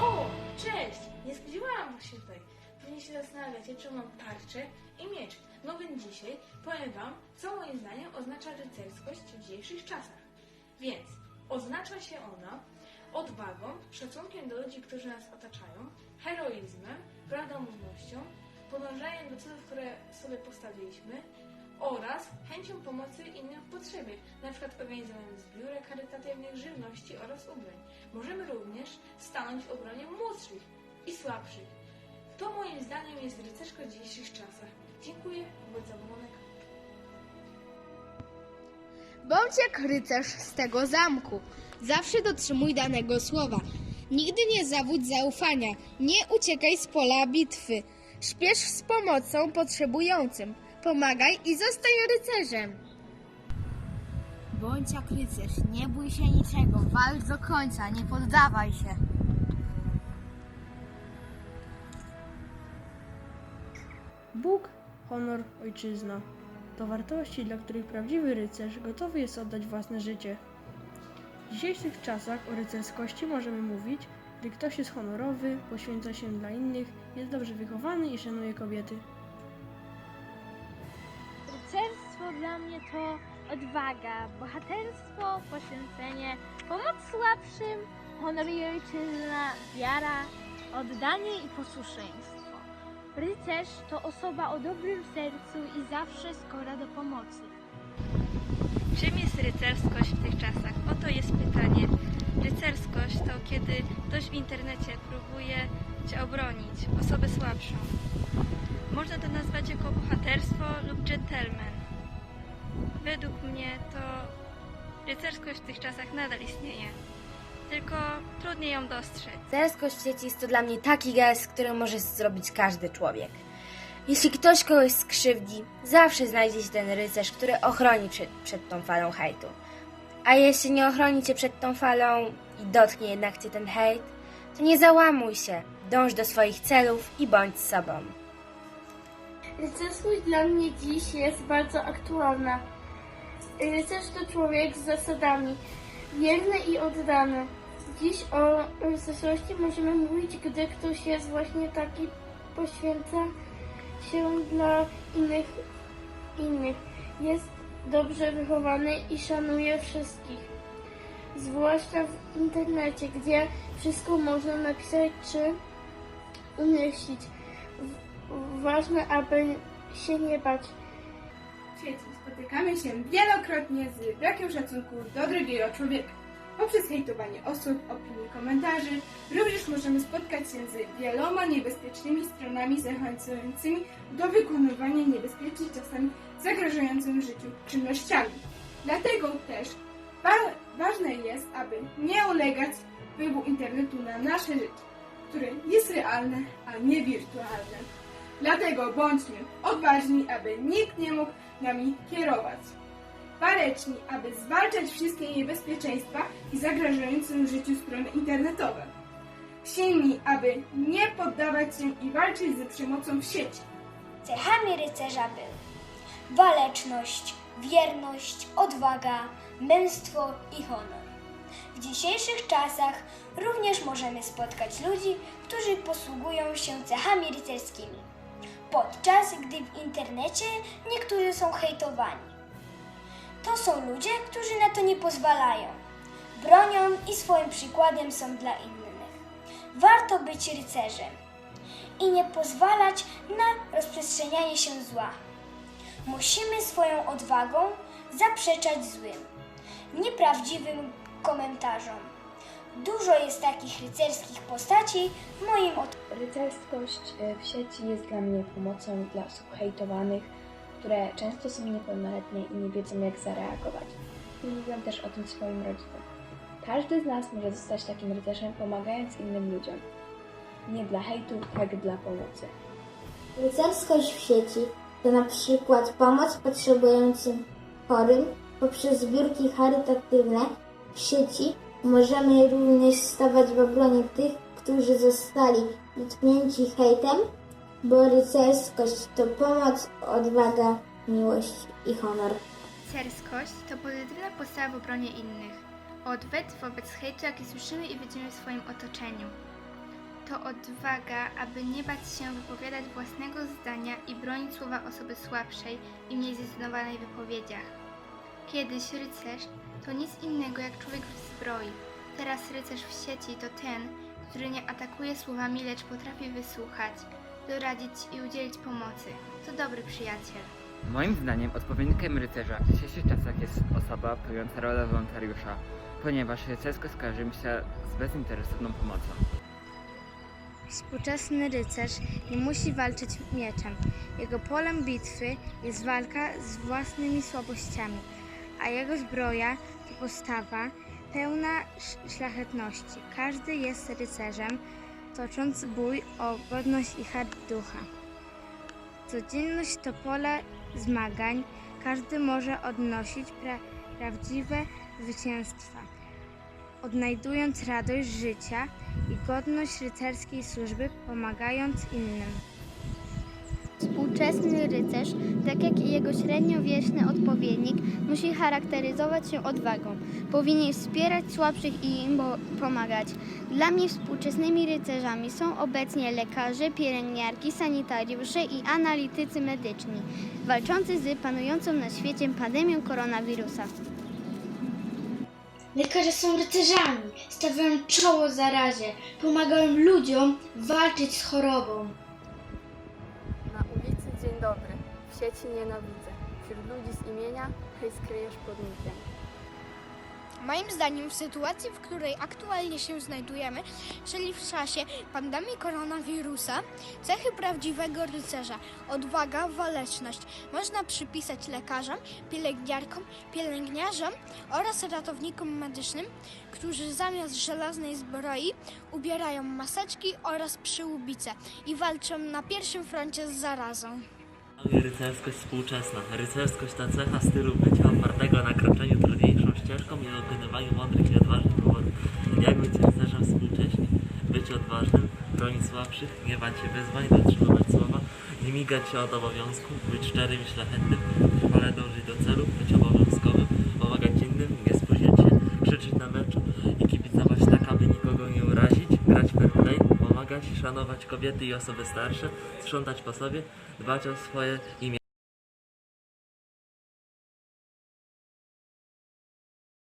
O, cześć! Nie spodziewałam się tutaj. Pewnie się zastanawiacie, czemu mam tarczę i miecz. No więc dzisiaj powiem wam, co moim zdaniem oznacza rycerskość w dzisiejszych czasach. Więc oznacza się ona odwagą, szacunkiem do ludzi, którzy nas otaczają, heroizmem, prawdomównością, podążaniem do celów, które sobie postawiliśmy oraz chęcią pomocy innym w potrzebie, przykład organizowaniem zbiórek charytatywnych, żywności oraz ubrań. Możemy również stanąć w obronie młodszych i słabszych. To moim zdaniem jest rycerstwo w dzisiejszych czasach. Dziękuję, Władca Bonek. Bądź jak rycerz z tego zamku. Zawsze dotrzymuj danego słowa. Nigdy nie zawódź zaufania. Nie uciekaj z pola bitwy. Śpiesz z pomocą potrzebującym. Pomagaj i zostań rycerzem. Bądź jak rycerz, nie bój się niczego, walcz do końca, nie poddawaj się. Bóg, honor, ojczyzna to wartości, dla których prawdziwy rycerz gotowy jest oddać własne życie. W dzisiejszych czasach o rycerskości możemy mówić, gdy ktoś jest honorowy, poświęca się dla innych, jest dobrze wychowany i szanuje kobiety. Rycerstwo dla mnie to odwaga, bohaterstwo, poświęcenie, pomoc słabszym, honor i ojczyzna, wiara, oddanie i posłuszeństwo. Rycerz to osoba o dobrym sercu i zawsze skora do pomocy. Czym jest rycerskość w tych czasach? Oto jest pytanie. Rycerskość to kiedy ktoś w internecie próbuje Cię obronić, osobę słabszą. Można to nazwać jako bohaterstwo lub gentleman. Według mnie to rycerskość w tych czasach nadal istnieje, tylko trudniej ją dostrzec. Rycerskość w sieci jest to dla mnie taki gest, który może zrobić każdy człowiek. Jeśli ktoś kogoś skrzywdzi, zawsze znajdzie się ten rycerz, który ochroni przed, przed tą falą hejtu. A jeśli nie ochroni cię przed tą falą i dotknie jednak cię ten hejt, to nie załamuj się, dąż do swoich celów i bądź sobą. Rycerskość dla mnie dziś jest bardzo aktualna. Rycerz to człowiek z zasadami, wierny i oddany. Dziś o rycerzości możemy mówić, gdy ktoś jest właśnie taki, poświęca się dla innych, innych. Jest dobrze wychowany i szanuje wszystkich. Zwłaszcza w internecie, gdzie wszystko można napisać czy umieścić. Ważne, aby się nie bać. W sieci spotykamy się wielokrotnie z brakiem szacunku do drugiego człowieka. Poprzez hejtowanie osób, opinii, komentarzy, również możemy spotkać się z wieloma niebezpiecznymi stronami zachęcającymi do wykonywania niebezpiecznych, czasami zagrażającym życiu czynnościami. Dlatego też wa- ważne jest, aby nie ulegać wpływu internetu na nasze życie, które jest realne, a nie wirtualne. Dlatego bądźmy odważni, aby nikt nie mógł nami kierować. Wareczni, aby zwalczać wszystkie niebezpieczeństwa i zagrażające życiu strony internetowe. Silni, aby nie poddawać się i walczyć z przemocą w sieci. Cechami rycerza były waleczność, wierność, odwaga, męstwo i honor. W dzisiejszych czasach również możemy spotkać ludzi, którzy posługują się cechami rycerskimi, podczas gdy w internecie niektórzy są hejtowani. To są ludzie, którzy na to nie pozwalają. Bronią i swoim przykładem są dla innych. Warto być rycerzem i nie pozwalać na rozprzestrzenianie się zła. Musimy swoją odwagą zaprzeczać złym, nieprawdziwym komentarzom. Dużo jest takich rycerskich postaci w moim otoczeniu. Rycerskość e, w sieci jest dla mnie pomocą dla osób hejtowanych, które często są niepełnoletnie i nie wiedzą jak zareagować. I mówią też o tym swoim rodzicom. Każdy z nas może zostać takim rycerzem, pomagając innym ludziom. Nie dla hejtu, jak dla pomocy. Rycerskość w sieci to na przykład pomoc potrzebującym chorym poprzez zbiórki charytatywne w sieci możemy również stawać w obronie tych, którzy zostali dotknięci hejtem bo rycerskość to pomoc, odwaga, miłość i honor. Rycerskość to pozytywna postawa w obronie innych. Odwet wobec hejtu, jaki słyszymy i widzimy w swoim otoczeniu. To odwaga, aby nie bać się wypowiadać własnego zdania i bronić słowa osoby słabszej i mniej zdecydowanej w wypowiedziach. Kiedyś rycerz to nic innego jak człowiek w zbroi. Teraz rycerz w sieci to ten, który nie atakuje słowami, lecz potrafi wysłuchać, doradzić i udzielić pomocy. To dobry przyjaciel. Moim zdaniem odpowiednikiem rycerza w dzisiejszych czasach jest osoba pełniąca rolę wolontariusza, ponieważ rycerskość kojarzy mi się z bezinteresowną pomocą. Współczesny rycerz nie musi walczyć mieczem. Jego polem bitwy jest walka z własnymi słabościami, a jego zbroja to postawa pełna sz- szlachetności. Każdy jest rycerzem, tocząc bój o godność i hart ducha. Codzienność to pole zmagań. Każdy może odnosić pra- prawdziwe zwycięstwa odnajdując radość życia i godność rycerskiej służby, pomagając innym. Współczesny rycerz, tak jak i jego średniowieczny odpowiednik, musi charakteryzować się odwagą. Powinien wspierać słabszych i im pomagać. Dla mnie współczesnymi rycerzami są obecnie lekarze, pielęgniarki, sanitariusze i analitycy medyczni, walczący z panującą na świecie pandemią koronawirusa. Lekarze są rycerzami, stawiają czoło zarazie, pomagają ludziom walczyć z chorobą. Sieci nienawidzę. Wśród ludzi z imienia hej skryjesz pod nikiem. Moim zdaniem w sytuacji, w której aktualnie się znajdujemy, czyli w czasie pandemii koronawirusa, cechy prawdziwego rycerza, odwaga, waleczność można przypisać lekarzom, pielęgniarkom, pielęgniarzom oraz ratownikom medycznym, którzy zamiast żelaznej zbroi ubierają maseczki oraz przyłbice i walczą na pierwszym froncie z zarazą. Rycerskość współczesna. Rycerskość to cecha stylu bycia opartego na kroczeniu trudniejszą ścieżką i wykonywaniu mądrych i odważnych powodów. Jak być rycerzem współcześnie? Być odważnym, bronić słabszych, nie bać się wyzwań, dotrzymywać słowa, nie migać się od obowiązku, być szczerym i szlachetnym, ale dążyć do celu, być obowiązkowym, pomagać innym, nie spóźniać się, krzyczeć na meczu i pomagać, szanować kobiety i osoby starsze, sprzątać po sobie, dbać o swoje imię.